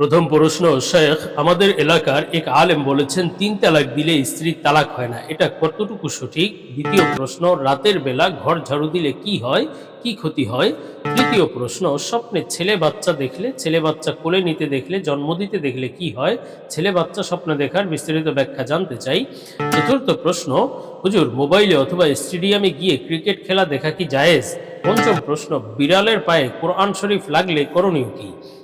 প্রথম প্রশ্ন, শেখ, আমাদের এলাকার এক আলেম বলেছেন, তিন তালাক দিলে স্ত্রীর তালাক হয় না। এটা কতটুকু সঠিক? দ্বিতীয় প্রশ্ন, রাতের বেলা ঘর ঝাড়ু দিলে কি হয়? কি ক্ষতি হয়? তৃতীয় প্রশ্ন, স্বপ্নে ছেলে বাচ্চা দেখলে, ছেলে বাচ্চা কোলে নিতে দেখলে, জন্ম দিতে দেখলে কি হয়? ছেলে বাচ্চা স্বপ্ন দেখার বিস্তারিত ব্যাখ্যা জানতে চাই। চতুর্থ প্রশ্ন, হুজুর, মোবাইলে অথবা স্টেডিয়ামে গিয়ে ক্রিকেট খেলা দেখা কি জায়েজ? পঞ্চম প্রশ্ন, বিড়ালের পায়ে কোরআন শরীফ লাগলে করণীয় কি?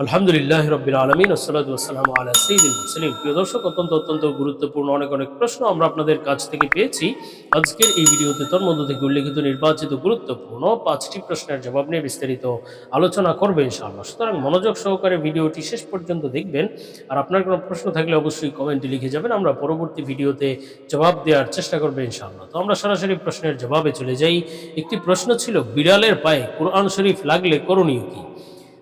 আলহামদুলিল্লাহ রবিল আলমিন আসসালাম আলা সঈদুল মুসলিম প্রিয় দর্শক, অত্যন্ত অত্যন্ত গুরুত্বপূর্ণ অনেক অনেক প্রশ্ন আমরা আপনাদের কাছ থেকে পেয়েছি। আজকের এই ভিডিওতে তোর মধ্য থেকে উল্লেখিত নির্বাচিত গুরুত্বপূর্ণ পাঁচটি প্রশ্নের জবাব নিয়ে বিস্তারিত আলোচনা করবে ইনশাআল্লাহ। সুতরাং মনোযোগ সহকারে ভিডিওটি শেষ পর্যন্ত দেখবেন। আর আপনার কোনো প্রশ্ন থাকলে অবশ্যই কমেন্টে লিখে যাবেন। আমরা পরবর্তী ভিডিওতে জবাব দেওয়ার চেষ্টা করবে ইনশাআল্লাহ। তো আমরা সরাসরি প্রশ্নের জবাবে চলে যাই। একটি প্রশ্ন ছিল, বিড়ালের পায়ে কোরআন শরীফ লাগলে করণীয় কি?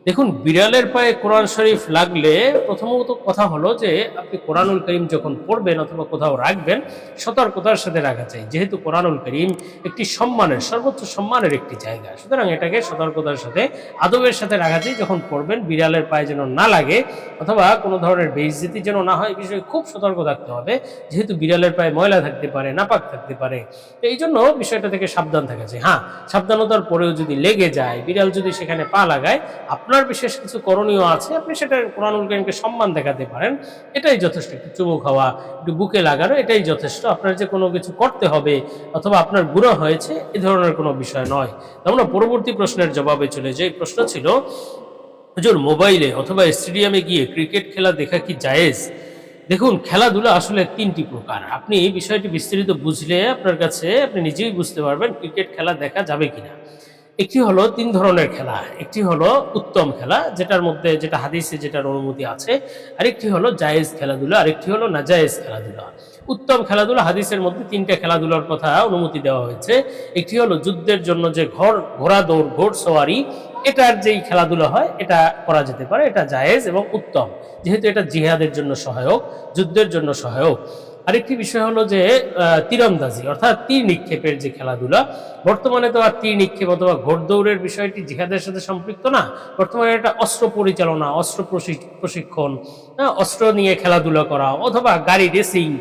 দেখুন, বিড়ালের পায়ে কোরআন শরীফ লাগলে প্রথমত কথা হলো যে, আপনি কোরআনুল করিম যখন পড়বেন অথবা কোথাও রাখবেন, সতর্কতার সাথে রাখা চাই। যেহেতু কোরআনুল করিম একটি সম্মানের, সর্বোচ্চ সম্মানের একটি জায়গা, সুতরাং এটাকে সতর্কতার সাথে, আদবের সাথে রাখা চাই যখন পড়বেন, বিড়ালের পায়ে যেন না লাগে অথবা কোনো ধরনের বেইজ্জতি যেন না হয় বিষয়ে খুব সতর্ক থাকতে হবে। যেহেতু বিড়ালের পায়ে ময়লা থাকতে পারে, নাপাক থাকতে পারে এই জন্য বিষয়টা থেকে সাবধান থাকা চাই। হ্যাঁ সাবধানতার পরেও যদি লেগে যায়, বিড়াল যদি সেখানে পা লাগায়, আপনার বিশেষ কিছু করণীয় আছে, আপনি সেটা কোরআনুল করিমকে সম্মান দেখাতে পারেন, এটাই যথেষ্ট। একটু চুমু খাওয়া, একটু বুকে লাগানো, এটাই যথেষ্ট। আপনার যে কোনো কিছু করতে হবে অথবা আপনার গুণা হয়েছে, এ ধরনের কোনো বিষয় নয়। তো আমরা পরবর্তী প্রশ্নের জবাবে চলে যাই। প্রশ্ন ছিল, হুজুর, মোবাইলে অথবা স্টেডিয়ামে গিয়ে ক্রিকেট খেলা দেখা কি জায়েজ? দেখুন, খেলাধুলা আসলে তিনটি প্রকার। আপনি এই বিষয়টি বিস্তারিত বুঝলে আপনার কাছে, আপনি নিজেই বুঝতে পারবেন ক্রিকেট খেলা দেখা যাবে কিনা। একটি হলো তিন ধরনের খেলা, একটি হলো উত্তম খেলা, যেটার মধ্যে যেটা হাদিসে যেটার অনুমতি আছে, আরেকটি হলো জায়েজ খেলাধুলা, আরেকটি হলো নাজায়েজ খেলাধুলা। উত্তম খেলাধুলা হাদিসের মধ্যে তিনটা খেলাধুলার কথা অনুমতি দেওয়া হয়েছে। একটি হলো যুদ্ধের জন্য যে ঘর, ঘোড়া দৌড়, ঘোড় সওয়ারি, এটার যেই খেলাধুলা হয়, এটা করা যেতে পারে, এটা জায়েজ এবং উত্তম। যেহেতু এটা জিহাদের জন্য সহায়ক, যুদ্ধের জন্য সহায়ক। আরেকটি বিষয় হলো যে তীরন্দাজি, অর্থাৎ তীর নিক্ষেপের যে খেলাধুলা, বর্তমানে তো আর তীর নিক্ষেপ অথবা ঘোড়দৌড়ের বিষয়টি জিহাদের সাথে সম্পৃক্ত না। বর্তমানে এটা অস্ত্র পরিচালনা, অস্ত্র প্রশি- প্রশিক্ষণ অস্ত্র নিয়ে খেলাধুলা করা অথবা গাড়ি রেসিং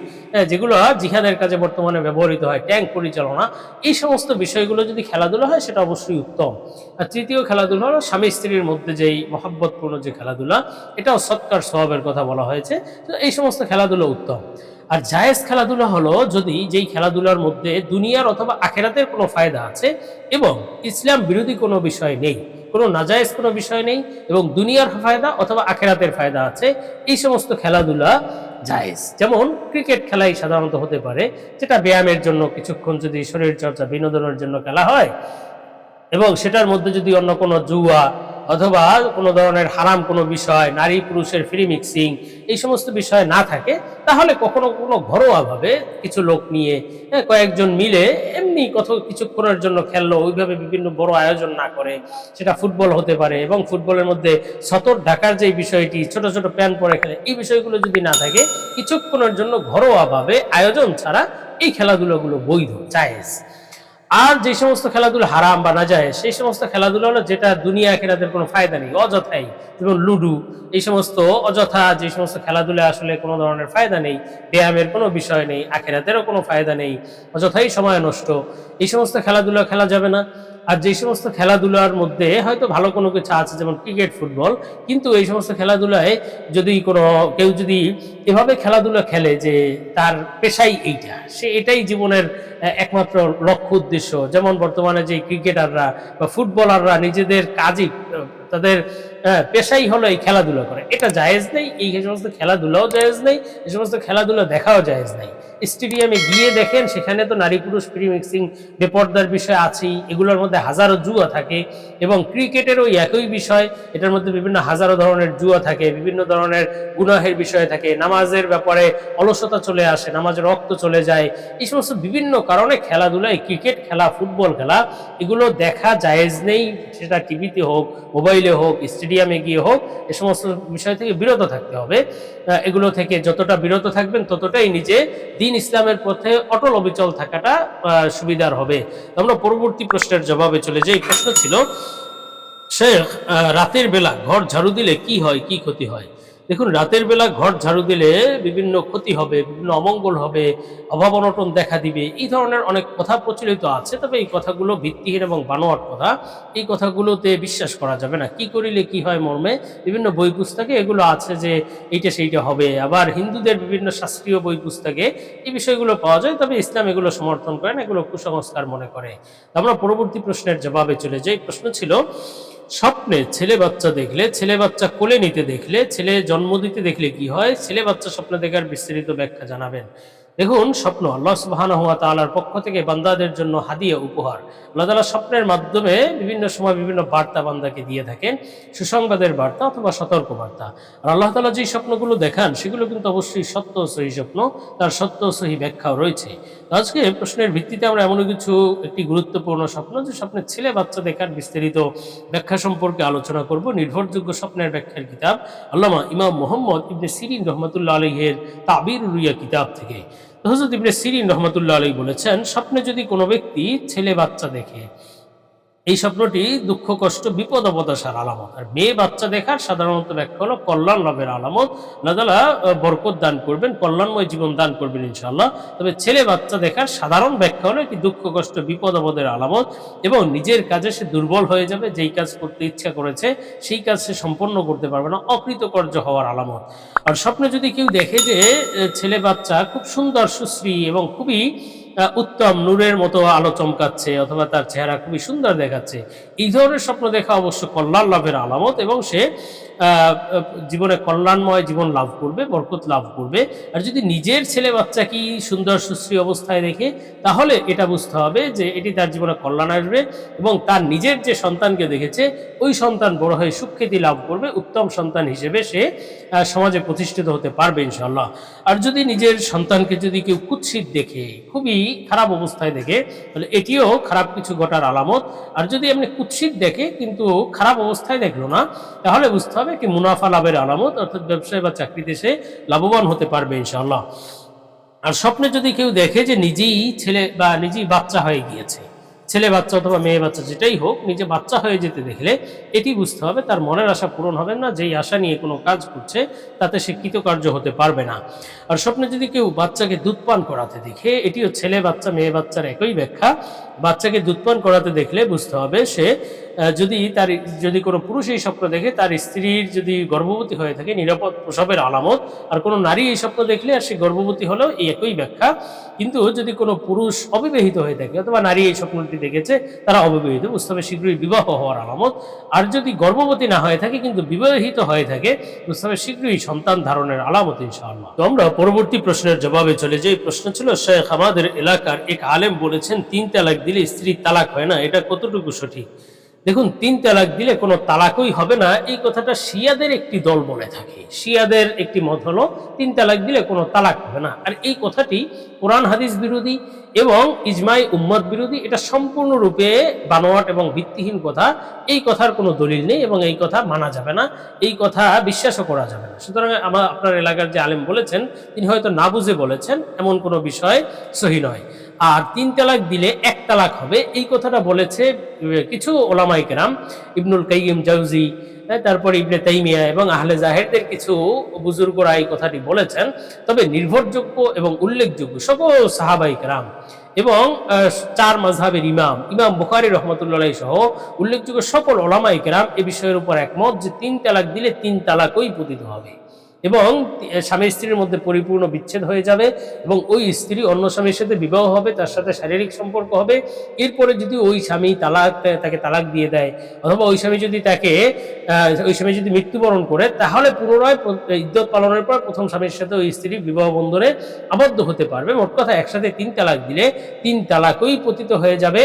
যেগুলো জিহাদের কাজে বর্তমানে ব্যবহৃত হয়, ট্যাঙ্ক পরিচালনা, এই সমস্ত বিষয়গুলো যদি খেলাধুলা হয়, সেটা অবশ্যই উত্তম। আর তৃতীয় খেলাধুলা হলো স্বামী স্ত্রীর মধ্যে যেই মহাব্বতপূর্ণ যে খেলাধুলা, এটাও সৎকার স্বভাবের কথা বলা হয়েছে, তো এই সমস্ত খেলাধুলো উত্তম। আর জায়েজ খেলাধুলা হলো যদি যেই খেলাধুলার মধ্যে দুনিয়ার অথবা আখেরাতের কোনো ফায়দা আছে এবং ইসলাম বিরোধী কোনো বিষয় নেই, কোনো নাজায়েজ কোনো বিষয় নেই এবং দুনিয়ার ফায়দা অথবা আখেরাতের ফায়দা আছে, এই সমস্ত খেলাধুলা জায়েজ। যেমন ক্রিকেট খেলাই সাধারণত হতে পারে, যেটা ব্যায়ামের জন্য কিছুক্ষণ যদি শরীর চর্চা বিনোদনের জন্য খেলা হয় এবং সেটার মধ্যে যদি অন্য কোনো জুয়া অথবা কোনো ধরনের হারাম কোনো বিষয় নারী পুরুষের ফ্রি মিক্সিং এই সমস্ত বিষয় না থাকে তাহলে কখনো কোনো ঘরোয়াভাবে কিছু লোক নিয়ে হ্যাঁ, কয়েকজন মিলে এমনি কত কিছুক্ষণের জন্য খেললো ওইভাবে বিভিন্ন বড় আয়োজন না করে সেটা ফুটবল হতে পারে এবং ফুটবলের মধ্যে সতর ঢাকার যে বিষয়টি ছোট ছোট প্যান পরে খেলে এই বিষয়গুলো যদি না থাকে কিছুক্ষণের জন্য ঘরোয়াভাবে আয়োজন ছাড়া এই খেলাধুলাগুলো বৈধ জায়েজ। আর যে সমস্ত খেলাধুলো হারাম বা না যায় সেই সমস্ত খেলাধুলো হলো যেটা দুনিয়া খেলাদের কোনো ফায়দা নেই, অযথাই। যেমন লুডু, এই সমস্ত অযথা যে সমস্ত খেলাধুলা আসলে কোনো ধরনের ফায়দা নেই, ব্যায়ামের কোনো বিষয় নেই, আখেরাতেরও কোনো ফায়দা নেই, অযথাই সময় নষ্ট। এই সমস্ত খেলাধুলা খেলা যাবে না। আর যে সমস্ত খেলাধুলার মধ্যে হয়তো ভালো কোনো কিছু আছে, যেমন ক্রিকেট ফুটবল কিন্তু এই সমস্ত খেলাধুলায় যদি কোনো, কেউ যদি এভাবে খেলাধুলা খেলে যে তার পেশাই এইটা, সে এটাই জীবনের একমাত্র লক্ষ্য উদ্দেশ্য। যেমন বর্তমানে যে ক্রিকেটাররা বা ফুটবলাররা নিজেদের কাজই, তাদের পেশাই হলো এই খেলাধুলা করে। এটা জায়েজ নেই, এই সমস্ত খেলাধুলাও জায়েজ নেই, এই সমস্ত খেলাধুলা দেখাও জায়েজ নেই। স্টেডিয়ামে গিয়ে দেখেন, সেখানে তো নারী পুরুষ প্রি মিক্সিং বেপর্দার বিষয় আছেই, এগুলোর মধ্যে হাজারো জুয়া থাকে এবং ক্রিকেটেরও একই বিষয়, এটার মধ্যে বিভিন্ন হাজারো ধরনের জুয়া থাকে, বিভিন্ন ধরনের গুনাহের বিষয় থাকে, নামাজের ব্যাপারে অলসতা চলে আসে, নামাজের রক্ত চলে যায়, এই সমস্ত বিভিন্ন কারণে খেলাধুলায় ক্রিকেট খেলা, ফুটবল খেলা, এগুলো দেখা জায়েজ নেই, সেটা টিভিতে হোক, মোবাইলে হোক, স্টেডিয়ামে গিয়ে হোক, এ সমস্ত বিষয় থেকে বিরত থাকতে হবে। এগুলো থেকে যতটা বিরত থাকবেন, ততটাই নিজে দিন ইসলামের পথে অটল অবিচল থাকাটা সুবিধার হবে। আমরা পরবর্তী প্রশ্নের জবাবে চলে যাই। প্রশ্ন ছিল, শেখ রাতের বেলা ঘর ঝাড়ু দিলে কি হয়, কি ক্ষতি হয়? দেখুন, রাতের বেলা ঘর ঝাড়ু দিলে বিভিন্ন ক্ষতি হবে, বিভিন্ন অমঙ্গল হবে, অভাব অনটন দেখা দিবে। এই ধরনের অনেক কথা প্রচলিত আছে, তবে এই কথাগুলো ভিত্তিহীন এবং বানোয়াট কথা। এই কথাগুলোতে বিশ্বাস করা যাবে না। কি করিলে কি হয় মর্মে? বিভিন্ন বই পুস্তকে এগুলো আছে যে এইটা সেইটা হবে। আবার হিন্দুদের বিভিন্ন শাস্ত্রীয় বই পুস্তকে এই বিষয়গুলো পাওয়া যায়, তবে ইসলাম এগুলো সমর্থন করে না, এগুলো কুসংস্কার মনে করে। আমরা পরবর্তী প্রশ্নের জবাবে চলে যাই। প্রশ্ন ছিল স্বপ্নে ছেলে বাচ্চা দেখলে, ছেলে বাচ্চা কোলে নিতে দেখলে, ছেলে জন্ম দিতে দেখলে কি হয়? ছেলে বাচ্চা স্বপ্ন দেখার বিস্তারিত ব্যাখ্যা জানাবেন। দেখুন, স্বপ্ন আল্লাহ সুবাহান হুয়া তালার পক্ষ থেকে বান্দাদের জন্য হাদিয়া, উপহার। আল্লাহ তালা স্বপ্নের মাধ্যমে বিভিন্ন সময় বিভিন্ন বার্তা বান্দাকে দিয়ে থাকেন, সুসংবাদের বার্তা অথবা সতর্ক বার্তা আর আল্লাহ তালা যে স্বপ্নগুলো দেখান, সেগুলো কিন্তু অবশ্যই সত্য সহি স্বপ্ন, তার সত্য সহি ব্যাখ্যাও রয়েছে। আজকে প্রশ্নের ভিত্তিতে আমরা এমন কিছু একটি গুরুত্বপূর্ণ স্বপ্ন, যে স্বপ্নের ছেলে বাচ্চা দেখার বিস্তারিত ব্যাখ্যা সম্পর্কে আলোচনা করব, নির্ভরযোগ্য স্বপ্নের ব্যাখ্যার কিতাব আল্লামা ইমাম মোহাম্মদ ইবনে সিরিন রহমতুল্লাহ আলহের তাবির রুইয়া কিতাব থেকে। হজরত ইবনে সিরিন রহমতুল্লাহ আলী বলেছেন স্বপ্নে যদি কোনো ব্যক্তি ছেলে বাচ্চা দেখে এই স্বপ্নটি দুঃখ, কষ্ট, বিপদ, অবদশার আলামত। আর মেয়ে, বাচ্চা দেখার সাধারণত ব্যাখ্যা হলো কল্যাণ লাভের আলামত। নাদালা বরকত দান করবেন, কল্যাণময় জীবন দান করবেন ইনশাল্লাহ তবে ছেলে, বাচ্চা দেখার সাধারণ ব্যাখ্যা হলো একটি দুঃখ, কষ্ট, বিপদ আপদের আলামত এবং নিজের কাজে সে দুর্বল হয়ে যাবে, যেই কাজ করতে ইচ্ছা করেছে, সেই কাজ সে সম্পন্ন করতে পারবে না, অকৃতকার্য হওয়ার আলামত। আর স্বপ্নে যদি কেউ দেখে যে ছেলে, বাচ্চা খুব সুন্দর, সুশ্রী এবং খুবই উত্তম নূরের মতো আলো চমকাচ্ছে অথবা তার চেহারা খুবই সুন্দর দেখাচ্ছে। এই ধরনের স্বপ্ন দেখা অবশ্য কল্যাণ লাভের আলামত এবং সে জীবনে কল্যাণময় জীবন লাভ করবে, বরকত লাভ করবে। আর যদি নিজের ছেলে বাচ্চা কি সুন্দর সুশ্রী অবস্থায় দেখে, তাহলে এটা বুঝতে হবে যে এটি তার জীবনে কল্যাণ আসবে এবং তার নিজের যে সন্তানকে দেখেছে, ওই সন্তান বড় হয়ে সুখ্যাতি লাভ করবে, উত্তম সন্তান হিসেবে সে সমাজে প্রতিষ্ঠিত হতে পারবে ইনশাল্লাহ আর যদি নিজের সন্তানকে যদি কেউ কুৎসিত দেখে, খুবই খারাপ অবস্থায় দেখে, তাহলে এটিও খারাপ কিছু ঘটার আলামত। আর যদি এমনি কুৎসিত দেখে, কিন্তু খারাপ অবস্থায় দেখল না, তাহলে বুঝতে হবে কি মুনাফা লাভের আলামত, অর্থাৎ ব্যবসায় বা চাকরিতে সে লাভবান হতে পারবে ইনশাল্লাহ আর স্বপ্নে যদি কেউ দেখে যে নিজেই ছেলে বা নিজেই বাচ্চা হয়ে গিয়েছে ছেলে বাচ্চা অথবা মেয়ে বাচ্চা যেটাই হোক, নিজে বাচ্চা হয়ে যেতে দেখলে এটি বুঝতে হবে, তার মনের আশা পূরণ হবে না, যেই আশা নিয়ে কোনো কাজ করছে, তাতে সে কৃতকার্য হতে পারবে না। আর স্বপ্নে যদি কেউ বাচ্চাকে দুধ পান করাতে দেখে, এটিও ছেলে বাচ্চা, মেয়ে বাচ্চার একই ব্যাখ্যা, বাচ্চাকে দুধ পান করাতে দেখলে বুঝতে হবে সে যদি তার যদি কোনো পুরুষ এই স্বপ্ন দেখে, তার স্ত্রীর যদি গর্ভবতী হয়ে থাকে, নিরাপদ প্রসবের আলামত, আর কোনো নারী এই স্বপ্ন দেখলে আর সে গর্ভবতী হলেও এই একই ব্যাখ্যা। কিন্তু যদি কোনো পুরুষ অবিবাহিত হয়ে থাকে, অথবা নারী এই স্বপ্নটি দেখেছে, তারা অবিবাহিত হবে শীঘ্রই বিবাহ হওয়ার আলামত। আর যদি গর্ভবতী না হয়ে থাকে, কিন্তু বিবাহিত হয়ে থাকে হবে শীঘ্রই সন্তান ধারণের আলামত, ইনশাআল্লাহ। তো আমরা পরবর্তী প্রশ্নের জবাবে চলে যাই। প্রশ্ন ছিল, শেখ, আমাদের এলাকার এক আলেম বলেছেন, তিন তালাক দিলে স্ত্রী তালাক হয় না? এটা কতটুকু সঠিক? দেখুন, তিন তালাক দিলে কোনো তালাকই হবে না। এই কথাটা শিয়াদের একটি দল বলে থাকে। শিয়াদের একটি মত হলো, তিন তালাক দিলে কোনো তালাক হবে না। আর এই কথাটি কোরআন হাদিস বিরোধী এবং ইজমাই উম্মত বিরোধী, এটা সম্পূর্ণরূপে বানোয়াট এবং ভিত্তিহীন কথা। এই কথার কোনো দলিল নেই এবং এই কথা মানা যাবে না। এই কথা বিশ্বাসও করা যাবে না। সুতরাং আমার আপনার এলাকার যে আলেম বলেছেন, তিনি হয়তো না বুঝে বলেছেন, এমন কোনো বিষয় সহি নয়। আর তিন তালাক দিলে এক তালাক হবে। এই কথাটা বলেছে কিছু ওলামাই কেরাম ইবনুল কাইম জাউজি তারপর ইবনে তাইমিয়া এবং আহলে জাহেরদের কিছু বুজুর্গরা এই কথাটি বলেছেন। তবে নির্ভরযোগ্য এবং উল্লেখযোগ্য সকল সাহাবাই কেরাম এবং চার মাঝহাবের ইমাম ইমাম বুখারি রহমতুল্লাহ সহ উল্লেখযোগ্য সকল ওলামাই কেরাম এ বিষয়ের উপর একমত যে তিন তালাক দিলে তিন তালাকই পতিত হবে। এবং স্বামী স্ত্রীর মধ্যে পরিপূর্ণ বিচ্ছেদ হয়ে যাবে এবং ওই স্ত্রী অন্য স্বামীর সাথে বিবাহ হবে, তার সাথে শারীরিক সম্পর্ক হবে। এরপরে যদি ওই স্বামী তালাক, তাকে তালাক দিয়ে দেয়, অথবা ওই স্বামী যদি তাকে ওই স্বামী যদি মৃত্যুবরণ করে, তাহলে পুনরায় ইদ্যত পালনের পর প্রথম স্বামীর সাথে ওই স্ত্রী বিবাহ বন্ধনে আবদ্ধ হতে পারবে। মোট কথা একসাথে তিন তালাক দিলে তিন তালাকই পতিত হয়ে যাবে।